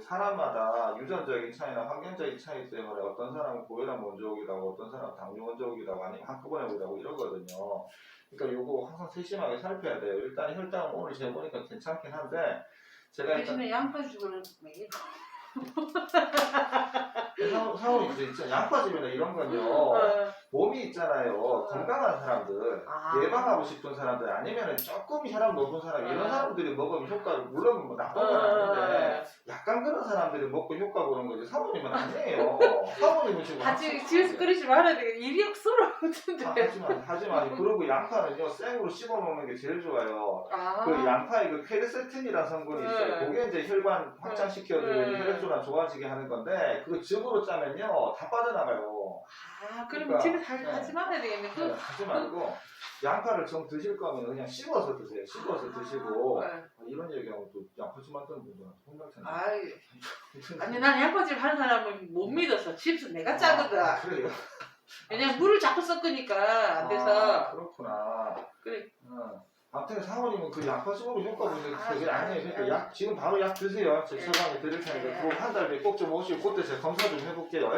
사람마다 유전적인 차이나 환경적인 차이 때문에 어떤 사람은 고혈압 먼저 오기도 하고 어떤 사람은 당뇨 먼저 오기도 하고 아니면 한꺼번에 오기도 하고 이러거든요. 그러니까 요거 항상 세심하게 살펴야 돼요. 일단 혈당은 오늘 재보니까 괜찮긴 한데 제가 일단 대신에 양파 죽을 먹이고. 사- 사원이 이제 진짜 양파즙이나 이런 건요 어. 몸이 있잖아요 건강한 사람들 아. 예방하고 싶은 사람들 아니면 조금 혈압 높은 사람 이런 어. 사람들이 먹으면 효과를 물론 뭐 나쁜 건 아닌데 약간 그런 사람들이 먹고 효과 보는 거지 사모님은 아니에요 사모님은 지금 같이 집에서 끓이지 말아야 되겠 일이 없어라 하- 같은데. 하지만 하지만 그리고 양파는요 생으로 씹어 먹는 게 제일 좋아요 아. 그 양파에 그 케르세틴이라는 성분이 있어요. 네. 그게 이제 혈관 확장시켜주고 네. 혈액순환 좋아지게 하는 건데 그거 즙으로 짜면요 다 빠져나가요. 아, 그럼 그러니까, 집에서 하- 네. 하지 말아야 되겠네. 그 네, 하지 말고 양파를 좀 드실 거면 그냥 씹어서 드세요. 씹어서 드시고 네. 아, 이런 얘기하면 또 양파즙 만드는 분들한테 혼날 텐데. 아이, 아니 난 양파즙 하는 사람은 못 믿었어. 집에서 내가 짜거든. 아, 그래요? 왜냐면 물을 자꾸 섞으니까 안 돼서. 아, 그렇구나. 그래. 어. 아무튼 사모님은 그 양파즙으로 효과 보는 아, 그게 아니에요. 그러니까 아, 약 지금 바로 약 드세요. 제 네. 처방에 드릴 테니까 네. 그거 한 달 뒤에 꼭 좀 오시고 그때 제가 검사 좀 해볼게요.